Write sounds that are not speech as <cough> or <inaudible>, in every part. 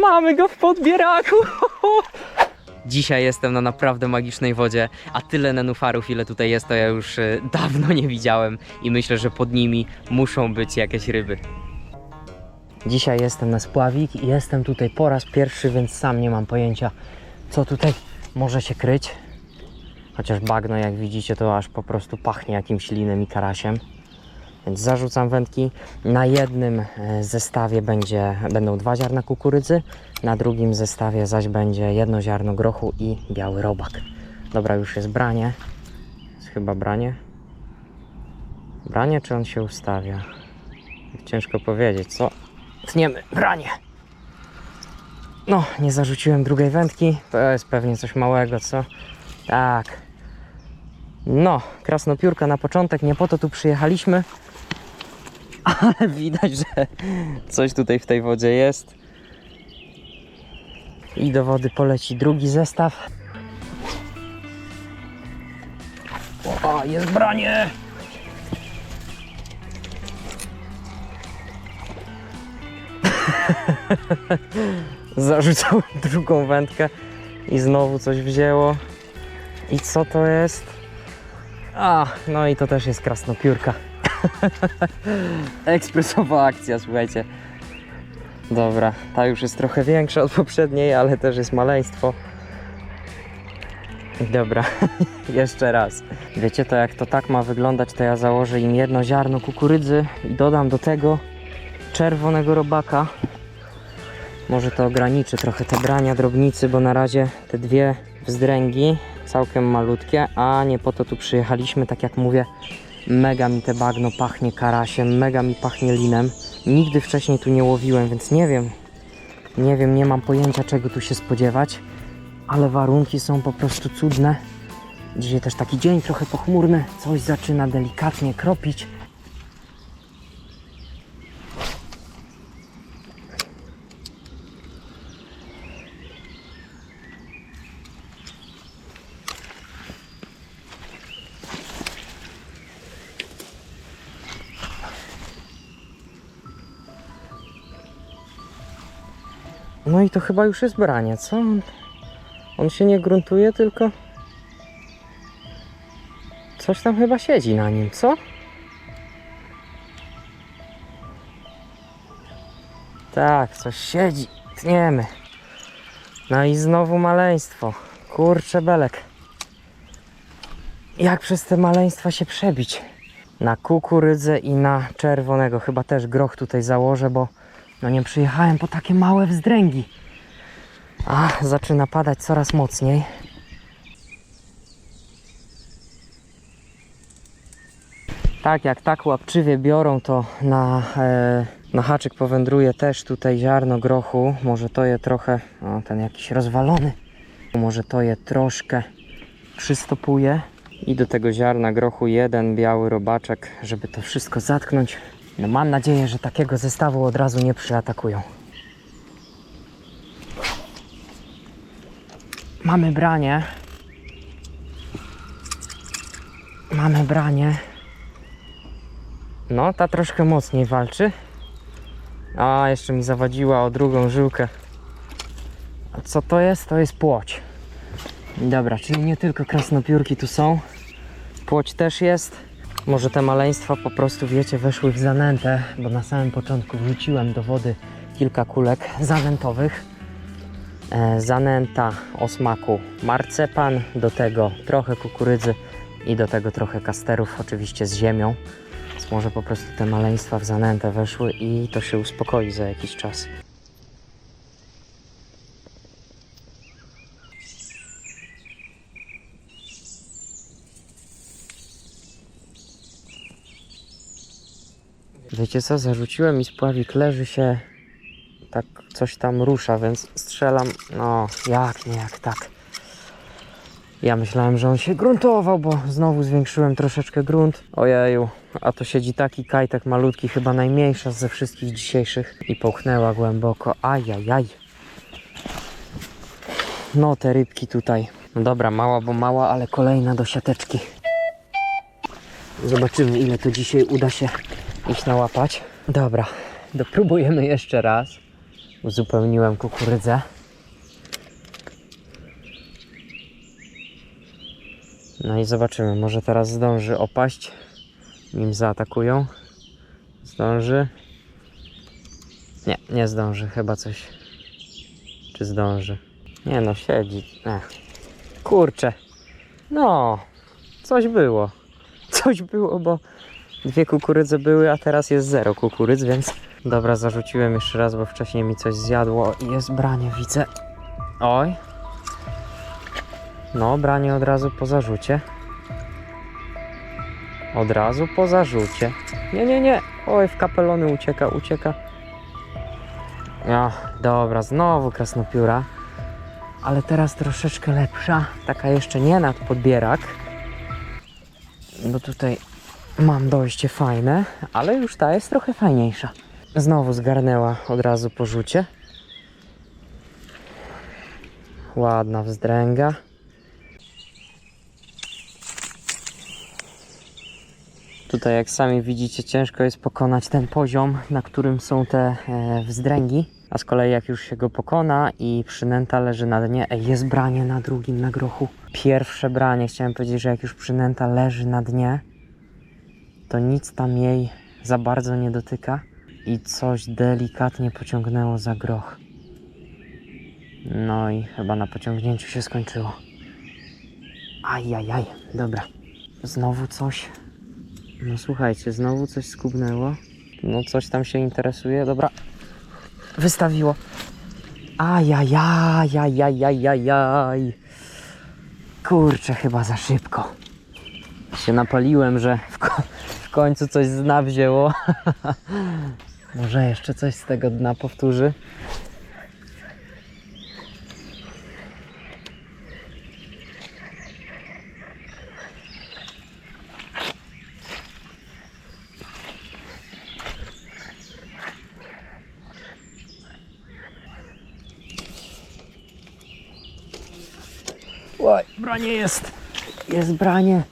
Mamy go w podbieraku! Dzisiaj jestem na naprawdę magicznej wodzie, a tyle nenufarów, ile tutaj jest, to ja już e, dawno nie widziałem i myślę, że pod nimi muszą być jakieś ryby. Dzisiaj jestem na spławik i jestem tutaj po raz pierwszy, więc sam nie mam pojęcia, co tutaj może się kryć. Chociaż bagno, jak widzicie, to aż po prostu pachnie jakimś linem i karasiem. Więc zarzucam wędki. Na jednym e, zestawie będzie, będą dwa ziarna kukurydzy, na drugim zestawie zaś będzie jedno ziarno grochu i biały robak. Dobra, już jest branie. Jest chyba branie. Branie, czy on się ustawia? Ciężko powiedzieć, co? Tniemy, branie! No, nie zarzuciłem drugiej wędki. To jest pewnie coś małego, co? Tak. No, krasnopiórka na początek, nie po to tu przyjechaliśmy. <laughs> Ale widać, że coś tutaj w tej wodzie jest. I do wody poleci drugi zestaw. O, jest branie! <laughs> Zarzucałem drugą wędkę i znowu coś wzięło. I co to jest? A, no i to też jest krasnopiórka. <laughs> Ekspresowa akcja, słuchajcie. Dobra, ta już jest trochę większa od poprzedniej, ale też jest maleństwo. Dobra, <laughs> jeszcze raz. Wiecie to jak to tak ma wyglądać, to ja założę im jedno ziarno kukurydzy i dodam do tego czerwonego robaka. Może to ograniczy trochę te brania drobnicy, bo na razie te dwie wzdręgi całkiem malutkie, a nie po to tu przyjechaliśmy, tak jak mówię, mega mi te bagno pachnie karasiem, mega mi pachnie linem. Nigdy wcześniej tu nie łowiłem, więc nie wiem, nie wiem, nie mam pojęcia czego tu się spodziewać, ale warunki są po prostu cudne. Dzisiaj też taki dzień trochę pochmurny, coś zaczyna delikatnie kropić. No i to chyba już jest branie, co? On, się nie gruntuje, tylko coś tam chyba siedzi na nim, co? Tak, coś siedzi. Tniemy. No i znowu maleństwo. Kurczę belek. Jak przez te maleństwa się przebić? Na kukurydzę i na czerwonego. Chyba też groch tutaj założę, bo no nie przyjechałem po takie małe wzdręgi. A, zaczyna padać coraz mocniej. Tak, jak tak łapczywie biorą, to na, e, na haczyk powędruje też tutaj ziarno grochu. Może to je trochę, o ten jakiś rozwalony. Może to je troszkę przystopuje. I do tego ziarna grochu jeden biały robaczek, żeby to wszystko zatknąć. No mam nadzieję, że takiego zestawu od razu nie przyatakują. Mamy branie. Mamy branie. No, ta troszkę mocniej walczy. A, jeszcze mi zawadziła o drugą żyłkę. A co to jest? To jest płoć. Dobra, czyli nie tylko krasnopiórki tu są. Płoć też jest. Może te maleństwa po prostu, wiecie, weszły w zanętę, bo na samym początku wrzuciłem do wody kilka kulek zanętowych. E, zanęta o smaku marcepan, do tego trochę kukurydzy i do tego trochę kasterów, oczywiście z ziemią. Więc może po prostu te maleństwa w zanętę weszły i to się uspokoi za jakiś czas. Wiecie co, zarzuciłem i spławik leży się, tak coś tam rusza, więc strzelam, no jak nie, jak tak. Ja myślałem, że on się gruntował, bo znowu zwiększyłem troszeczkę grunt. Ojeju, a to siedzi taki kajtek malutki, chyba najmniejsza ze wszystkich dzisiejszych i połknęła głęboko, ajajaj. No te rybki tutaj, no dobra, mała bo mała, ale kolejna do siateczki. Zobaczymy ile to dzisiaj uda się ich nałapać. Dobra, dopróbujemy jeszcze raz. Uzupełniłem kukurydzę. No i zobaczymy, może teraz zdąży opaść, nim zaatakują. Zdąży. Nie, nie zdąży, chyba coś. Czy zdąży? Nie no, siedzi. Ech. Kurczę. No, coś było. Coś było, bo dwie kukurydze były, a teraz jest zero kukurydz, więc dobra, zarzuciłem jeszcze raz, bo wcześniej mi coś zjadło i jest branie, widzę. Oj. No, branie od razu po zarzucie. Od razu po zarzucie. Nie, nie, nie. Oj, w kapelony ucieka, ucieka. Ach, dobra, znowu krasnopióra. Ale teraz troszeczkę lepsza. Taka jeszcze nie nad podbierak. Bo tutaj mam dojście fajne, ale już ta jest trochę fajniejsza. Znowu zgarnęła od razu po rzucie. Ładna wzdręga. Tutaj, jak sami widzicie, ciężko jest pokonać ten poziom, na którym są te e, wzdręgi. A z kolei, jak już się go pokona i przynęta leży na dnie, jest branie na drugim, na grochu. Pierwsze branie, chciałem powiedzieć, że jak już przynęta leży na dnie, to nic tam jej za bardzo nie dotyka i coś delikatnie pociągnęło za groch. No i chyba na pociągnięciu się skończyło. Ajajaj, dobra. Znowu coś. No słuchajcie, znowu coś skubnęło. No coś tam się interesuje, dobra. Wystawiło. Ajajajajajajaj. Kurczę, chyba za szybko. Się napaliłem, że w, ko- w końcu coś z dna wzięło. <laughs> Może jeszcze coś z tego dna powtórzy. Oj, branie jest. Jest branie.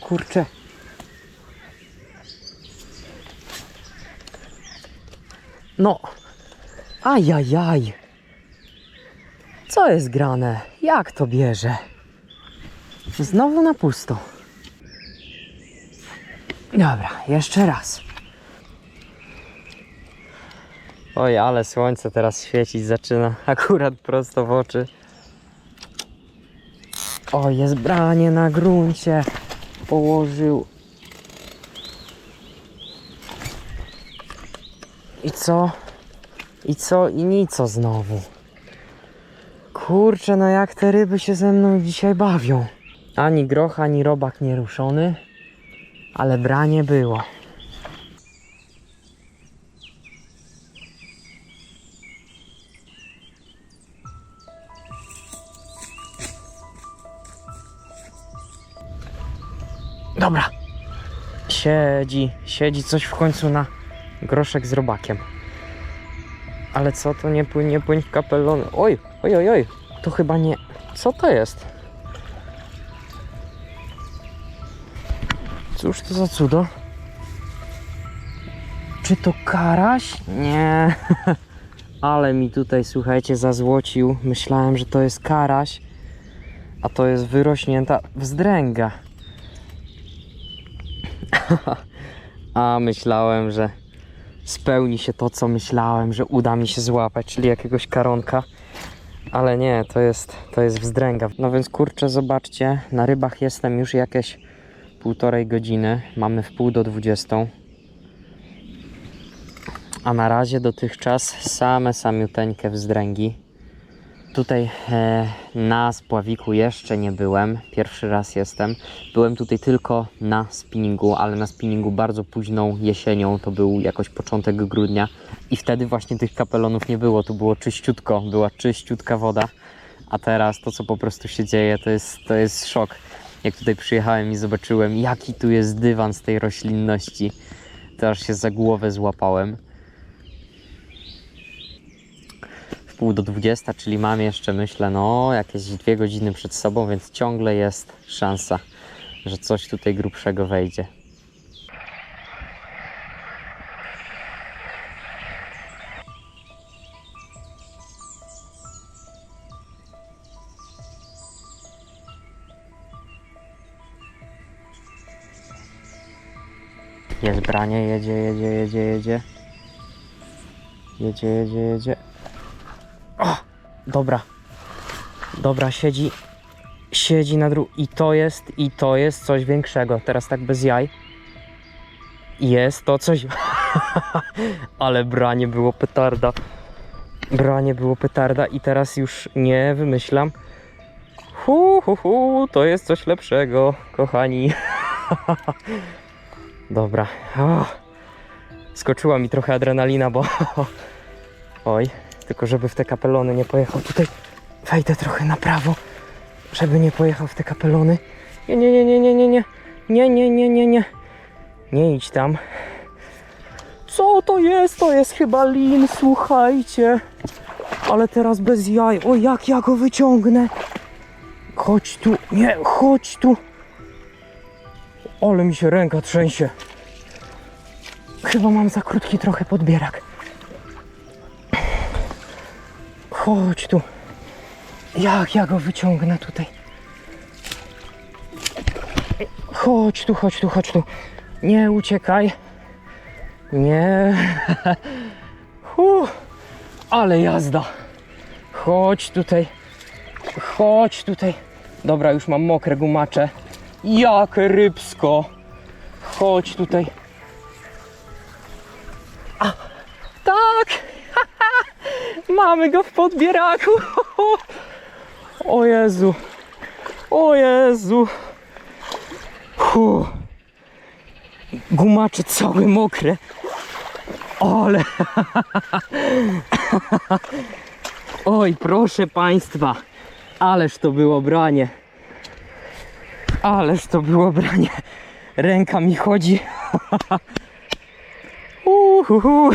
Kurczę. No. Ajajaj. Co jest grane? Jak to bierze? Znowu na pusto. Dobra, jeszcze raz. Oj, ale słońce teraz świecić zaczyna <laughs> akurat prosto w oczy. O, jest branie na gruncie. Położył. I co? I co? I nico znowu. Kurczę, no jak te ryby się ze mną dzisiaj bawią. Ani groch, ani robak nie ruszony, ale branie było. Dobra. Siedzi, siedzi coś w końcu na groszek z robakiem. Ale co to nie płynie, nie płyń w. Oj, oj, oj, oj. To chyba nie. Co to jest? Cóż to za cudo? Czy to karaś? Nie. <laughs> Ale mi tutaj, słuchajcie, zazłocił. Myślałem, że to jest karaś, a to jest wyrośnięta wzdręga. <laughs> A myślałem, że spełni się to, co myślałem, że uda mi się złapać, czyli jakiegoś karonka. Ale nie, to jest, to jest wzdręga. No więc kurczę, zobaczcie, na rybach jestem już jakieś półtorej godziny. Mamy w pół do dwudziestą. A na razie dotychczas same samiuteńkie wzdręgi. Tutaj e, na spławiku jeszcze nie byłem. Pierwszy raz jestem. Byłem tutaj tylko na spinningu, ale na spinningu bardzo późną jesienią. To był jakoś początek grudnia. I wtedy właśnie tych kapelonów nie było. Tu było czyściutko. Była czyściutka woda. A teraz to, co po prostu się dzieje, to jest, to jest szok. Jak tutaj przyjechałem i zobaczyłem, jaki tu jest dywan z tej roślinności, to aż się za głowę złapałem. wpół do 20, czyli mam jeszcze, myślę, no jakieś dwie godziny przed sobą, więc ciągle jest szansa, że coś tutaj grubszego wejdzie. Jest branie, jedzie, jedzie, jedzie, jedzie. Jedzie, jedzie, jedzie. O! Dobra. Dobra, siedzi. Siedzi na dru... I to jest, i to jest coś większego. Teraz tak bez jaj. Jest to coś... <laughs> Ale branie było petarda. Branie było petarda i teraz już nie wymyślam. Hu, hu, hu, to jest coś lepszego, kochani. <laughs> Dobra. O, skoczyła mi trochę adrenalina, bo. <laughs> Oj, tylko żeby w te kapelony nie pojechał. Tutaj wejdę trochę na prawo, żeby nie pojechał w te kapelony. Nie, nie, nie, nie, nie, nie, nie. Nie, nie, nie, nie, nie. Nie idź tam. Co to jest? To jest chyba lin, słuchajcie. Ale teraz bez jaj. O, jak ja go wyciągnę. Chodź tu. Nie, chodź tu. Ale mi się ręka trzęsie. Chyba mam za krótki trochę podbierak. Chodź tu. Jak ja go wyciągnę tutaj? Chodź tu, chodź tu, chodź tu. Nie uciekaj. Nie. <laughs> Huh. Ale jazda. Chodź tutaj. Chodź tutaj. Dobra, już mam mokre gumacze. Jak rybsko. Chodź tutaj. Mamy go w podbieraku. O Jezu. O Jezu. Huh. Gumacze całe mokre. Ale. Oj, proszę Państwa. Ależ to było branie. Ależ to było branie. Ręka mi chodzi. Uhuhu.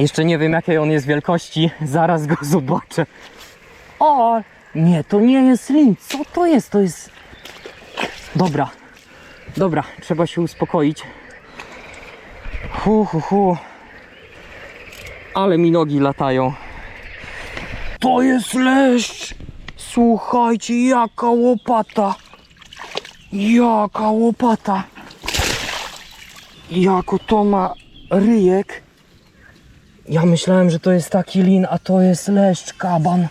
Jeszcze nie wiem jakiej on jest wielkości. <laughs> Zaraz go zobaczę. O! Nie, to nie jest lin. Co to jest? To jest... Dobra. Dobra, trzeba się uspokoić. Hu, hu, hu. Ale mi nogi latają. To jest leszcz! Słuchajcie, jaka łopata! Jaka łopata! Jako to ma ryjek. Ja myślałem, że to jest taki lin, a to jest leszcz kaban.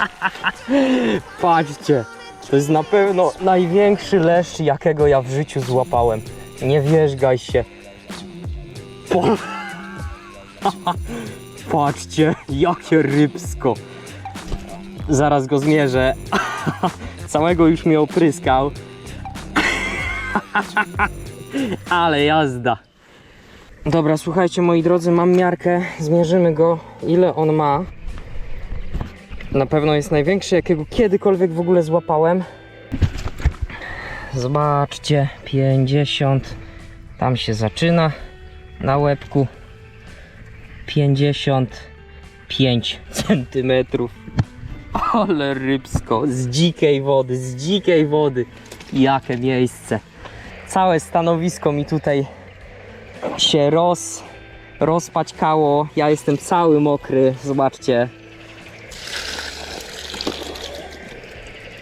<laughs> Patrzcie, to jest na pewno największy leszcz, jakiego ja w życiu złapałem. Nie wierzgaj się. Po... <laughs> Patrzcie, jakie rybsko. Zaraz go zmierzę. <laughs> Całego już mnie opryskał. Ale jazda. Dobra, słuchajcie moi drodzy, mam miarkę. Zmierzymy go, ile on ma. Na pewno jest największy, jakiego kiedykolwiek w ogóle złapałem. Zobaczcie, 50. Tam się zaczyna na łebku. 55 centymetrów. Ale rybsko, z dzikiej wody, z dzikiej wody. Jakie miejsce. Całe stanowisko mi tutaj się roz, rozpaćkało. Ja jestem cały mokry, zobaczcie.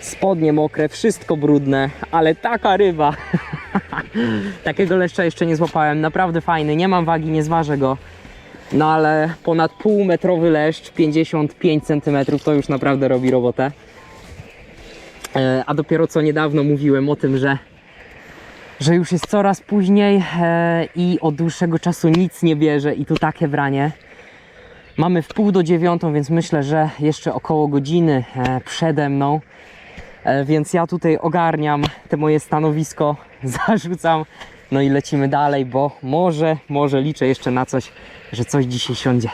Spodnie mokre, wszystko brudne, ale taka ryba. <laughs> Takiego leszcza jeszcze nie złapałem, naprawdę fajny, nie mam wagi, nie zważę go. No ale ponad półmetrowy leszcz, 55 cm, to już naprawdę robi robotę. E, A dopiero co niedawno mówiłem o tym, że, że już jest coraz później e, i od dłuższego czasu nic nie bierze i tu takie branie. Mamy w pół do dziewiątą, więc myślę, że jeszcze około godziny e, przede mną. E, Więc ja tutaj ogarniam te moje stanowisko, <laughs> zarzucam, no i lecimy dalej, bo może, może liczę jeszcze na coś, że coś dzisiaj siądzie.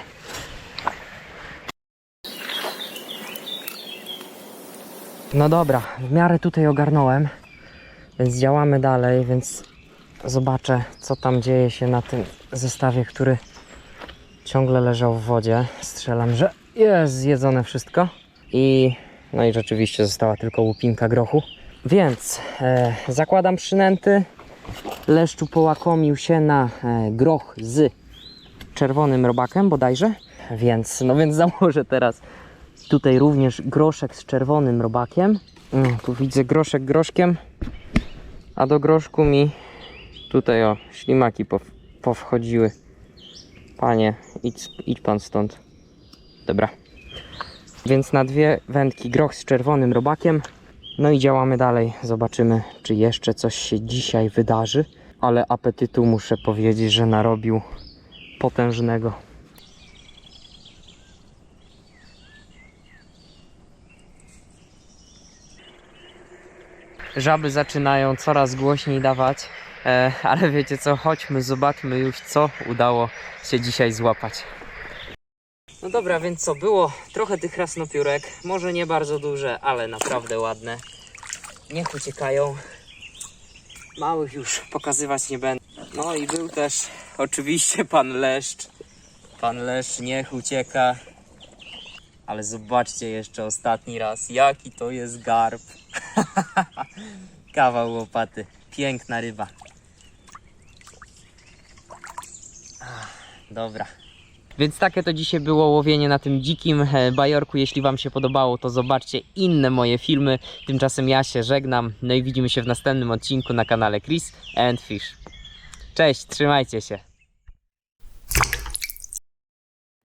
No dobra, w miarę tutaj ogarnąłem, więc działamy dalej, więc zobaczę, co tam dzieje się na tym zestawie, który ciągle leżał w wodzie. Strzelam, że jest zjedzone wszystko i no i rzeczywiście została tylko łupinka grochu. Więc e, zakładam przynęty. Leszczu połakomił się na e, groch z czerwonym robakiem bodajże. Więc, no więc założę teraz tutaj również groszek z czerwonym robakiem. Mm, tu widzę groszek groszkiem. A do groszku mi tutaj o, ślimaki pow, powchodziły. Panie, idź, idź pan stąd. Dobra. Więc na dwie wędki groch z czerwonym robakiem. No i działamy dalej. Zobaczymy, czy jeszcze coś się dzisiaj wydarzy. Ale apetytu muszę powiedzieć, że narobił potężnego. Żaby zaczynają coraz głośniej dawać, e, ale wiecie co, chodźmy, zobaczmy już co udało się dzisiaj złapać. No dobra, więc co, było trochę tych krasnopiórek, może nie bardzo duże, ale naprawdę ładne. Niech uciekają. Małych już pokazywać nie będę. No i był też oczywiście pan Leszcz. Pan Leszcz niech ucieka. Ale zobaczcie jeszcze ostatni raz, jaki to jest garb. <laughs> Kawał łopaty. Piękna ryba. Dobra. Więc takie to dzisiaj było łowienie na tym dzikim e, bajorku. Jeśli Wam się podobało, to zobaczcie inne moje filmy. Tymczasem ja się żegnam. No i widzimy się w następnym odcinku na kanale Chris and Fish. Cześć, trzymajcie się.